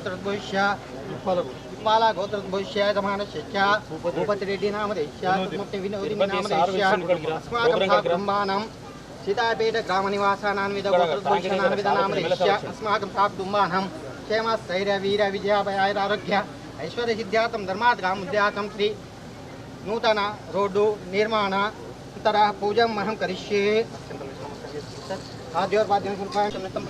गोत्रद्वैष्या पाला गोत्र भविष्याय समानश्या भूपतिरेड्डी नामधेष्या विनोदिनी नामधेष्या अस्माकं सा कुटुम्बानां सीतापेटग्रामनिवासानान्विदगोत्रद्वैष्यनान्विदनामधेष्या अस्माकं सा कुटुम्बानां श्री नूतन रोड्डु निर्माण तरह पूजा अहम करिष्ये। आद्योर्वाद्यं कृपया क्षम्यतं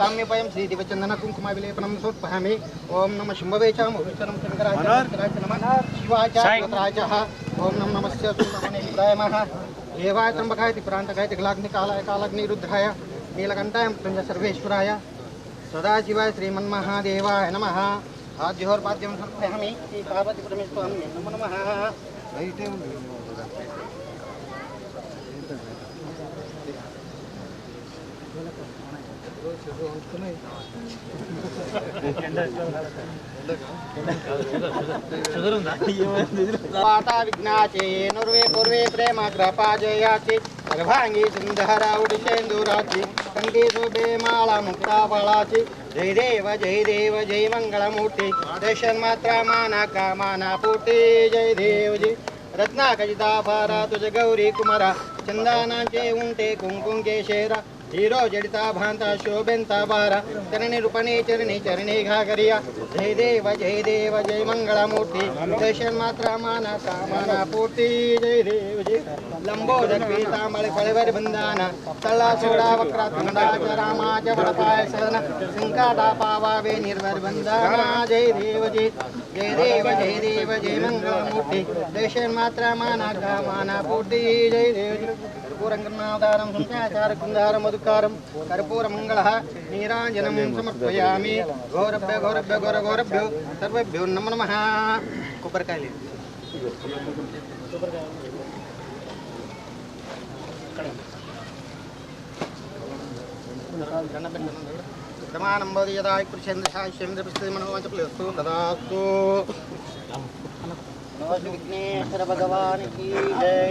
साम्यपयं श्रीदिवचन्दन कुङ्कुमविलेपनं सोत्पहामि। ॐ नमः शुम्भवेचां रुचनं चन्द्राचार्य नम। नमस्य देवाय देवाय त्र्यम्बकायति प्रान्तकायति कलाग्निकालाय नीलकंठाय नीलकण्ठाय मृञ्जसर्वेश्वराय सदाशिवाय श्रीमन्महादेवाय नमः। आद्योर्पाद्यं नमो नुर्वे पूर्वे प्रेम कृपाजयाचि गर्भांगी सिंधरा उडिशेन्दुराचि कंठीसु बेमाला मुक्ताफळाचि जय देव जय देव, जय मंगळमूर्ती दर्शन मात्रा माना कामाना पोटी जय देव जी रत्नाखचिता भारा तुझ गौरी कुमारा, चंदानाचे उंटे कुंकुंके शेरा हीरो जडिता भांता शोभिता वार चरणे रूपणी, चरणी चरणी घागरिया। जय देव जय देव, जय मंगळामूर्ती दर्शन मात्रा माना, कामाना पूर्ति। जय देव, जय लंबोदर पीतांबळ फळवर बंदान। तला सोडा वक्रा तुंडाच रामाच वरपाय सन संकाटा पावावे, निर्वर बंदान। जय देव, जय जय देव जय देव, जय मंगळामूर्ती दर्शन मात्रा माना, कामाना पूर्ति। जय देव, जय కర్పూరంగన్నాదారం శుంకాచార కుందారం మధుకారం కర్పూర మంగళ నీరాజనం సమర్పయామి గౌరభ్య గౌరభ్య గౌర గౌరభ్యో సర్వేభ్యో నమ నమ కొబ్బరికాయలు ప్రమాణం బోధి యదా కృషేంద్ర సాహ్యేంద్ర ప్రస్థితి జై